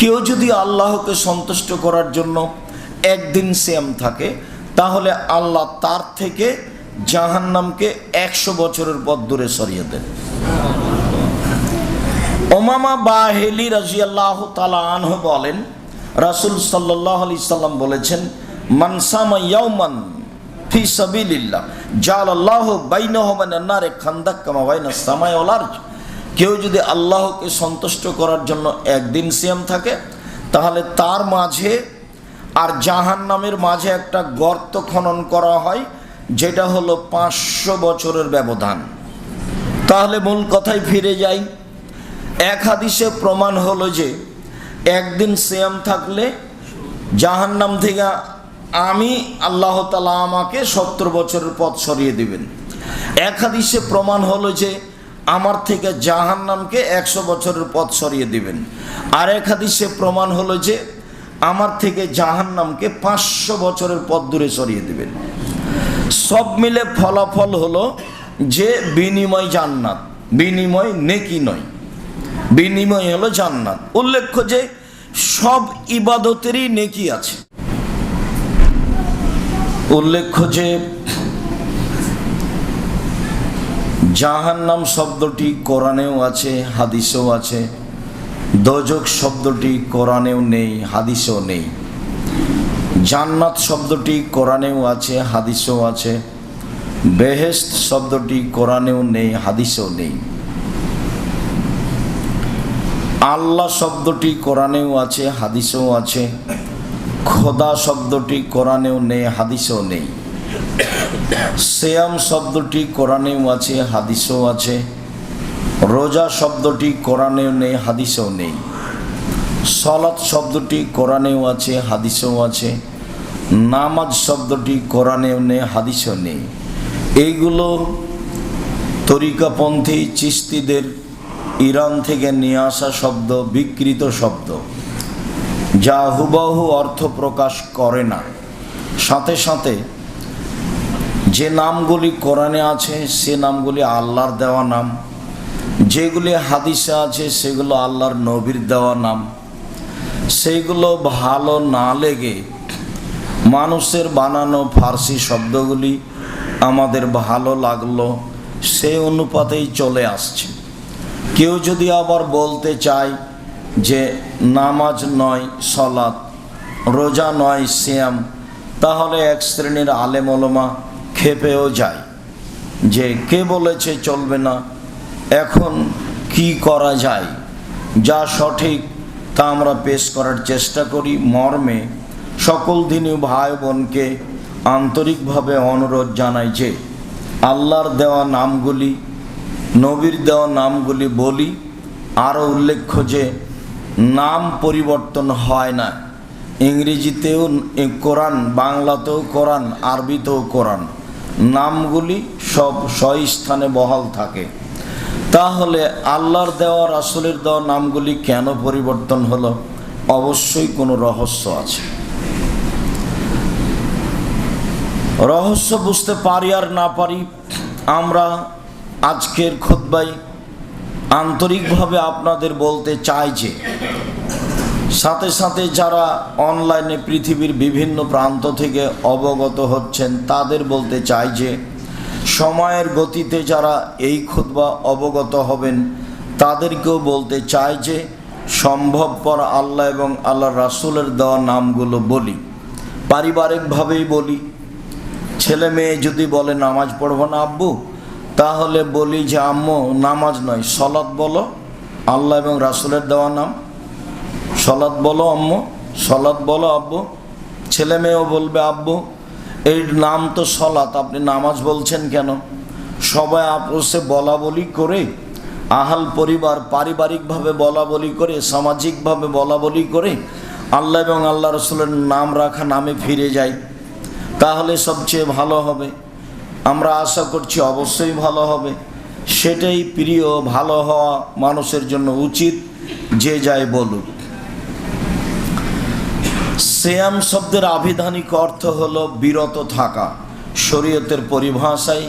কেউ যদি আল্লাহকে সন্তুষ্ট করার জন্য একদিন সেম থাকে, তাহলে আল্লাহ তার থেকে জাহান্নামকে একশো বছরের পথ দূরে সরিয়ে দেন। ওমামা বাহেলি রাজিয়াল্লাহ তালা আনহ বলেন, রাসুল সাল্লাহ আলি সাল্লাম বলেছেন মানসামা ফি সাবিলিল্লাহ জাল আল্লাহ বাইনহ মানে নারে খান্দাক কামা বাইনা সামাই ওয়াল আরজ। কেউ যদি আল্লাহকে সন্তুষ্ট করার জন্য একদিন সিয়াম থাকে, তাহলে তার মাঝে আর জাহান নামের মাঝে একটা গর্ত খনন করা হয়, যেটা হলো পাঁচশো বছরের ব্যবধান। তাহলে মূল কথায় ফিরে যাই। এক হাদিসে প্রমাণ হলো যে, একদিন সিয়াম থাকলে জাহান্নাম থেকে আমি আল্লাহ তালা আমাকে সত্তর বছরের পথ সরিয়ে দিবেন। এক হাদিসে প্রমাণ হলো যে আমার থেকে জাহান্নামকে একশো বছরের পথ সরিয়ে দিবেন। আর এক হাদিসে প্রমাণ হলো যে, আমার থেকে জাহান্নামকে পাঁচশো বছরের পথ দূরে সরিয়ে দিবেন। সব মিলে ফলাফল হলো যে, বিনিময় জান্নাত, বিনিময় নেকি নয়। বিনিময় হলো জান্নাত। উল্লেখ্য যে, সব ইবাদতেরই নেকি আছে। উল্লেখ্য যে জাহান্নাম শব্দটি কোরআনেও আছে, হাদিসেও আছে। দোজক শব্দটি কোরআনেও নেই, হাদিসেও নেই। জান্নাত শব্দটি কোরআনেও আছে, হাদিসেও আছে। বেহেস্ত শব্দটি কোরআনেও নেই, হাদিসেও নেই। আল্লাহ শব্দটি কোরআনেও আছে, হাদিসেও আছে। খোদা শব্দটি কোরআনেও নেই, হাদিসেও নেই। সেয়াম শব্দটি কোরআনেও আছে, হাদিসেও আছে। রোজা শব্দটি কোরআনেও নেই, হাদিসেও নেই। সলাৎ শব্দটি কোরআনেও আছে, হাদিসেও আছে। নামাজ শব্দটি কোরআনেও নেই, হাদিসেও নেই। এইগুলো তরিকাপন্থী চিস্তিদের ইরান থেকে নিয়ে আসা শব্দ, বিকৃত শব্দ। যা হুবাহু অর্থ প্রকাশ করে না। সাথে সাথে যে নামগুলি কোরআনে আছে, সে নামগুলি আল্লাহর দেওয়া নাম। যেগুলি হাদিসে আছে, সেগুলো আল্লাহর নবীর দেওয়া নাম। সেইগুলো ভালো না লেগে মানুষের বানানো ফার্সি শব্দগুলি আমাদের ভালো লাগল সেই অনুপাতেই চলে আসছে। কেউ যদি আবার বলতে চায় যে নামাজ নয় সলাৎ রোজা নয় শ্যাম তাহলে এক শ্রেণির আলেম ওলমা খেপেও যায়। যে কে বলেছে চলবে না? এখন কি করা যায়? যা সঠিক তা আমরা পেশ করার চেষ্টা করি মর্মে। সকল দিনই ভাই বোনকে আন্তরিকভাবে অনুরোধ জানাই যে, আল্লাহর দেওয়া নামগুলি, নবীর দেওয়া নামগুলি বলি। আরও উল্লেখ্য যে, নাম পরিবর্তন হয় না। ইংরেজিতেও কোরআন, বাংলাতেও কোরআন, আরবিতেও কোরআন। নামগুলি সব স্থানে বহাল থাকে। তাহলে আল্লাহর দেওয়া, রাসুলের দেওয়া নামগুলি কেন পরিবর্তন হলো? অবশ্যই কোনো রহস্য আছে। রহস্য বুঝতে পারি আর না পারি, আমরা আজকের খোদ্বাই আন্তরিকভাবে আপনাদের বলতে চাই যে সাথে সাথে যারা অনলাইনে পৃথিবীর বিভিন্ন প্রান্ত থেকে অবগত হচ্ছেন, তাদের বলতে চাই যে, সময়ের গতিতে যারা এই খুতবা অবগত হবেন, তাদেরকেও বলতে চাই যে, সম্ভবপর আল্লাহ এবং আল্লাহ রাসুলের দেওয়া নামগুলো বলি। পারিবারিকভাবেই বলি। ছেলে মেয়ে যদি বলে, নামাজ পড়ব না আব্বু? তাহলে বলি যে, আম্মু, নামাজ নয়, সলাৎ বলো, আল্লাহ এবং রাসুলের দেওয়া নাম। সলাৎ বলো আম্মু, সলাৎ বলো আব্বু। ছেলে মেয়েও বলবে, আব্বু, এই নাম তো সলাৎ, আপনি নামাজ বলছেন কেন? সবাই আপসে বলা বলি করে, আহাল পরিবার পারিবারিকভাবে বলা বলি করে, সামাজিকভাবে বলা বলি করে, আল্লাহ এবং আল্লাহ রসুলের নাম রাখা নামে ফিরে যায়। তাহলে সবচেয়ে ভালো হবে। আমরা আশা করছি অবশ্যই ভালো হবে। সেটাই প্রিয়, ভালো হওয়া মানুষের জন্য উচিত, যে যায় বলুক। সেয়াম শব্দের আবিধানিক অর্থ হলো বিরত থাকা, শরীয়তের পরিভাষায়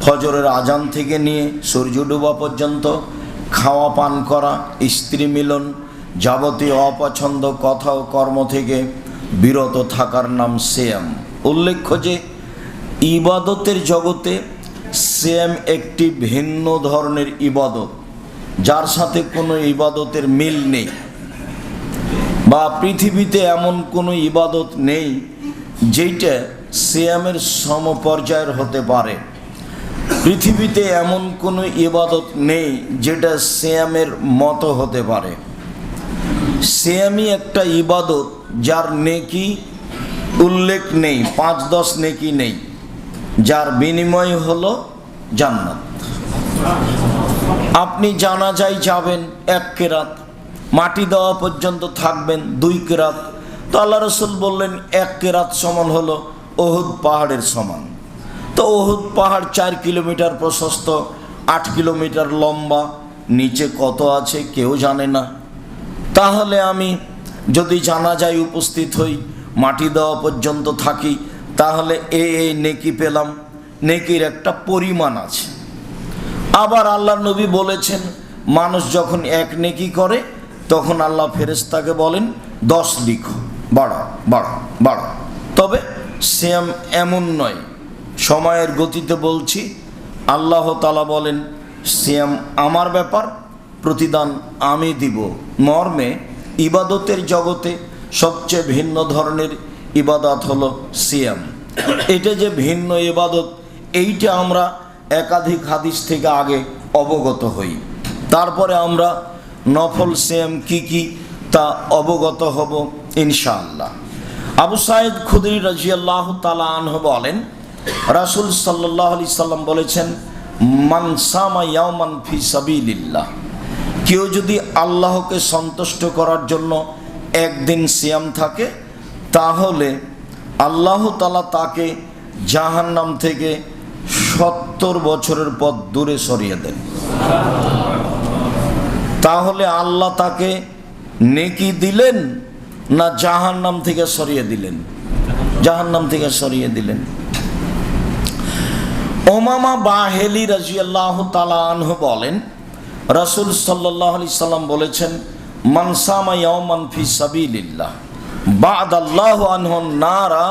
ফজরের আজান থেকে নিয়ে সূর্য ডোবা পর্যন্ত, খাওয়া পান করা, স্ত্রী মিলন, যাবতীয় অপছন্দ কথা ও কর্ম থেকে বিরত থাকার নাম সেম উল্লেখ্য যে, ইবাদতের জগতে সেম একটি ভিন্ন ধরনের ইবাদত, যার সাথে কোনো ইবাদতের মিল নেই। বা পৃথিবীতে এমন কোনো ইবাদত নেই যেইটা সিয়ামের সমপর্যায়ের হতে পারে। পৃথিবীতে এমন কোনো ইবাদত নেই যেটা সিয়ামের মতো হতে পারে। সিয়ামই একটা ইবাদত যার নেকি উল্লেখ নেই, পাঁচ দশ নেকি নেই, যার বিনিময় হলো জান্নাত। আপনি জানা জানাজাই যাবেন এক কেরাত মাটি দেওয়া পর্যন্ত থাকবেন দুই কেরাত। তো আল্লাহ রসুল বললেন, এক কেরাত সমান হলো ওহুদ পাহাড়ের সমান। তো ওহুদ পাহাড় চার কিলোমিটার প্রশস্ত, আট কিলোমিটার লম্বা, নিচে কত আছে কেউ জানে না। তাহলে আমি যদি জানা যায় উপস্থিত হই, মাটি দেওয়া পর্যন্ত থাকি, তাহলে এ এই নেকি পেলাম। নেকির একটা পরিমাণ আছে। আবার আল্লাহ নবী বলেছেন, মানুষ যখন এক নেকি করে তখন আল্লাহ ফেরেস্তাকে বলেন, দশ লিখো। বাড়াও বাড়াও বাড়াও তবে শ্যাম এমন নয়। সময়ের গতিতে বলছি, আল্লাহ তালা বলেন শ্যাম আমার ব্যাপার, প্রতিদান আমি দিব। মর্মে ইবাদতের জগতে সবচেয়ে ভিন্ন ধরনের ইবাদত হলো সিয়াম এটা যে ভিন্ন ইবাদত, এইটা আমরা একাধিক হাদিস থেকে আগে অবগত হই। তারপরে আমরা নফল সেম কি কি তা অবগত হব ইনশাআল্লাহ। আবু সাইদ খুদরি রাজিয়াল্লাহ তালা আনহ বলেন, রাসুল সাল্লাহ আলি সাল্লাম বলেছেন মানসামা ইয়ামান ফি সাবিলিল্লাহ। কেউ যদি আল্লাহকে সন্তুষ্ট করার জন্য একদিন সিয়াম থাকে, তাহলে আল্লাহ তালা তাকে জাহান্নাম থেকে সত্তর বছরের পথ দূরে সরিয়ে দেন। তাহলে আল্লাহ তাকে নেকি দিলেন না জাহান্নাম থেকে সরিয়ে দিলেন? জাহান্নাম থেকে সরিয়ে দিলেন। ওমামা বাহেলি রাজিয়াল্লাহ তালা আনহু বলেন, রাসুল সাল্লাহ আলি সাল্লাম বলেছেন মানসামা ইয়ামান ফি সাবিলিল্লাহ, বাদ আল্লাহ আনহ নারা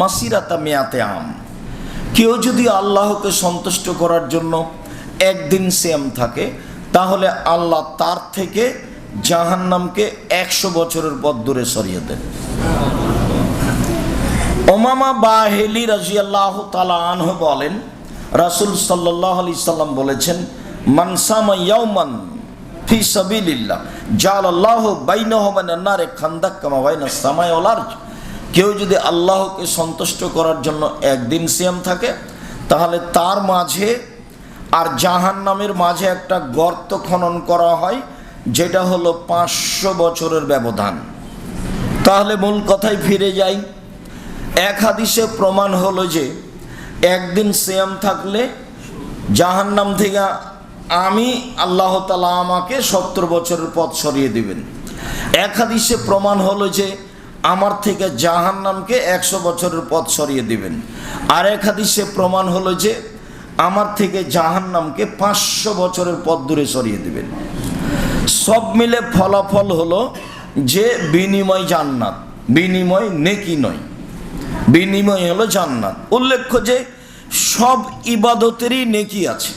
মাসিরাতা মেয়াতে আম। কেউ যদি আল্লাহকে সন্তুষ্ট করার জন্য একদিন সেম থাকে তাহলে আল্লাহ তার থেকে জাহান্নামকে একশো বছরের পথ দূরে সরিয়ে দেন। ওমামা বাহেলি রাজিয়াল্লাহ তালা আনহ বলেন, রাসুল সাল্লাহ আলি সাল্লাম বলেছেন মানসামা ইয়াউমান ফি সাবিলিল্লাহ জাল আল্লাহ বাইনহ মানে নারে খান্দাক কামা বাইনা সামায় ওয়াল কেউ যদি আল্লাহকে সন্তুষ্ট করার জন্য একদিন সিয়াম থাকে, তাহলে তার মাঝে আর জাহান নামের মাঝে একটা গর্ত খনন করা হয়, যেটা হলো পাঁচশো বছরের ব্যবধান। তাহলে মূল কথায় ফিরে যাই। এক হাদিসে প্রমাণ হলো যে, একদিন সিয়াম থাকলে জাহান্নাম থেকে আমি আল্লাহ তালা আমাকে সত্তর বছরের পথ সরিয়ে দিবেন। এক হাদিসে প্রমাণ হলো যে, আমার থেকে জাহান্নামকে একশো বছরের পথ সরিয়ে দিবেন। আর এক হাদিসে প্রমাণ হলো যে আমার থেকে জাহান নামকে পাঁচশো বছরের পথ দূরে সরিয়ে দেবেন। সব মিলে ফলাফল হলো যে বিনিময় জান্নাত, বিনিময় নেকি নয়। বিনিময় হলো জান্নাত। উল্লেখ্য যে সব ইবাদতেরই নেকি আছে।